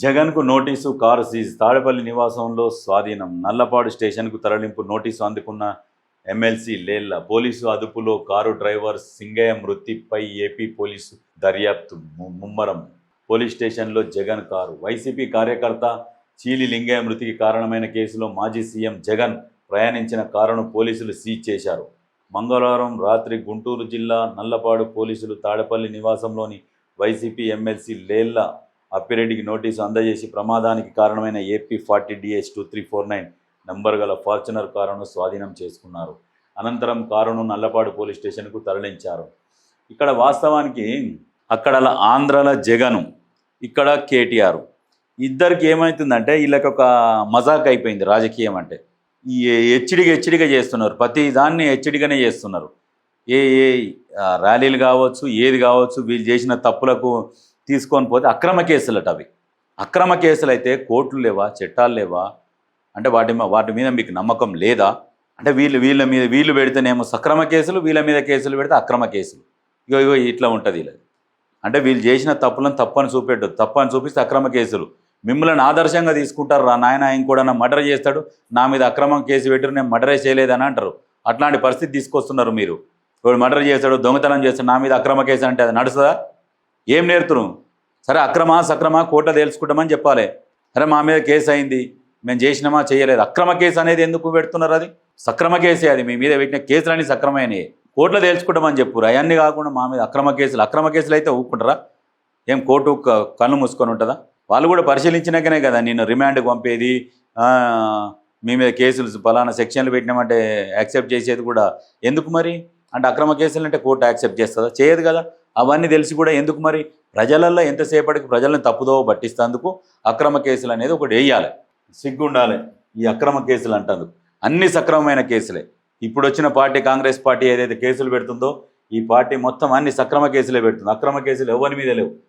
జగన్కు notice car seize. Tadepalli నివాసంలో స్వాధీనం. నల్లపాడు స్టేషన్కు తరలింపు నోటీసు అందుకున్న ఎమ్మెల్సీ లేళ్ళ. పోలీసు అదుపులో కారు డ్రైవర్ సింగయ్య మృతిపై ఏపీ పోలీసు దర్యాప్తు ము- ముమ్మరం. పోలీస్ స్టేషన్లో జగన్ కారు. వైసీపీ కార్యకర్త చీలి లింగయ్య మృతికి కారణమైన కేసులో మాజీ సీఎం జగన్ ప్రయాణించిన కారును పోలీసులు సీజ్ చేశారు. మంగళవారం రాత్రి గుంటూరు జిల్లా నల్లపాడు పోలీసులు తాడేపల్లి నివాసంలోని వైసీపీ ఎమ్మెల్సీ లేళ్ళ అప్పిరెడ్డికి నోటీసు అందజేసి ప్రమాదానికి కారణమైన AP forty DS two three four nine number గల ఫార్చునర్ కారును స్వాధీనం చేసుకున్నారు. అనంతరం కారును నల్లపాడు పోలీస్ స్టేషన్కు తరలించారు. ఇక్కడ వాస్తవానికి అక్కడ ఆంధ్రాల జగను ఇక్కడ కేటీఆర్. ఇద్దరికి ఏమవుతుందంటే వీళ్ళకి ఒక మజాక్ అయిపోయింది రాజకీయం అంటే. ఈ హెచ్చడిగా హెచ్చడిగా చేస్తున్నారు. ప్రతి దాన్ని హెచ్చడిగానే చేస్తున్నారు. ఏ ఏ ర్యాలీలు కావచ్చు ఏది కావచ్చు వీళ్ళు చేసిన తప్పులకు తీసుకొని పోతే అక్రమ కేసులట అవి. అక్రమ కేసులు అయితే కోర్టులు లేవా? చట్టాలు లేవా? అంటే వాటి వాటి మీద మీకు నమ్మకం లేదా? అంటే వీళ్ళు వీళ్ళ మీద వీళ్ళు పెడితేనేమో సక్రమ కేసులు వీళ్ళ మీద కేసులు పెడితే అక్రమ కేసులు. ఇగో ఇగో ఇట్లా ఉంటుంది ఇలా. అంటే వీళ్ళు చేసిన తప్పులను తప్పని చూపెట్టదు తప్పని చూపిస్తే అక్రమ కేసులు. మిమ్మల్ని ఆదర్శంగా తీసుకుంటారు రా నాయన ఇంకోడన్నా మర్డర్ చేస్తాడు. నా మీద అక్రమం కేసు పెట్టరు నేను మర్డరే చేయలేదని అంటారు. అట్లాంటి పరిస్థితి తీసుకొస్తున్నారు మీరు. వాడు మర్డర్ చేస్తాడు దొంగతనం చేస్తాడు నా మీద అక్రమ కేసు అంటే అది నడుస్తుందా? ఏం నేర్తురు? సరే అక్రమా సక్రమా కోర్టులో తేల్చుకుంటామని చెప్పాలి. సరే మా మీద కేసు అయింది. మేము చేసినామా చేయలేదు. అక్రమ కేసు అనేది ఎందుకు పెడుతున్నారు అది? సక్రమ కేసే అది. మీ మీద పెట్టిన కేసులన్నీ సక్రమైనవి కోర్టులో తేల్చుకుంటామని చెప్పురు. అవన్నీ కాకుండా మా మీద అక్రమ కేసులు అక్రమ కేసులు అయితే ఊపుకుంటారా? ఏం కోర్టు కళ్ళు మూసుకొని ఉంటుందా? వాళ్ళు కూడా పరిశీలించినాకనే కదా నిన్ను రిమాండ్కి పంపేది. మీ మీద కేసులు ఫలానా సెక్షన్లు పెట్టినామంటే యాక్సెప్ట్ చేసేది కూడా. ఎందుకు మరి? అంటే అక్రమ కేసులు అంటే కోర్టు యాక్సెప్ట్ చేస్తుందా? చేయదు కదా. అవన్నీ తెలిసి కూడా ఎందుకు మరి? ప్రజలల్లో ఎంతసేపటికి ప్రజలను తప్పుదోవ పట్టిస్తేందుకు అక్రమ కేసులు అనేది ఒకటి వేయాలి. సిగ్గు ఉండాలి ఈ అక్రమ కేసులు అంటందుకు అన్ని సక్రమమైన కేసులే. ఇప్పుడు వచ్చిన పార్టీ కాంగ్రెస్ పార్టీ ఏదైతే కేసులు పెడుతుందో ఈ పార్టీ మొత్తం అన్ని సక్రమ కేసులే పెడుతుంది. అక్రమ కేసులు ఎవరి మీద లేవు?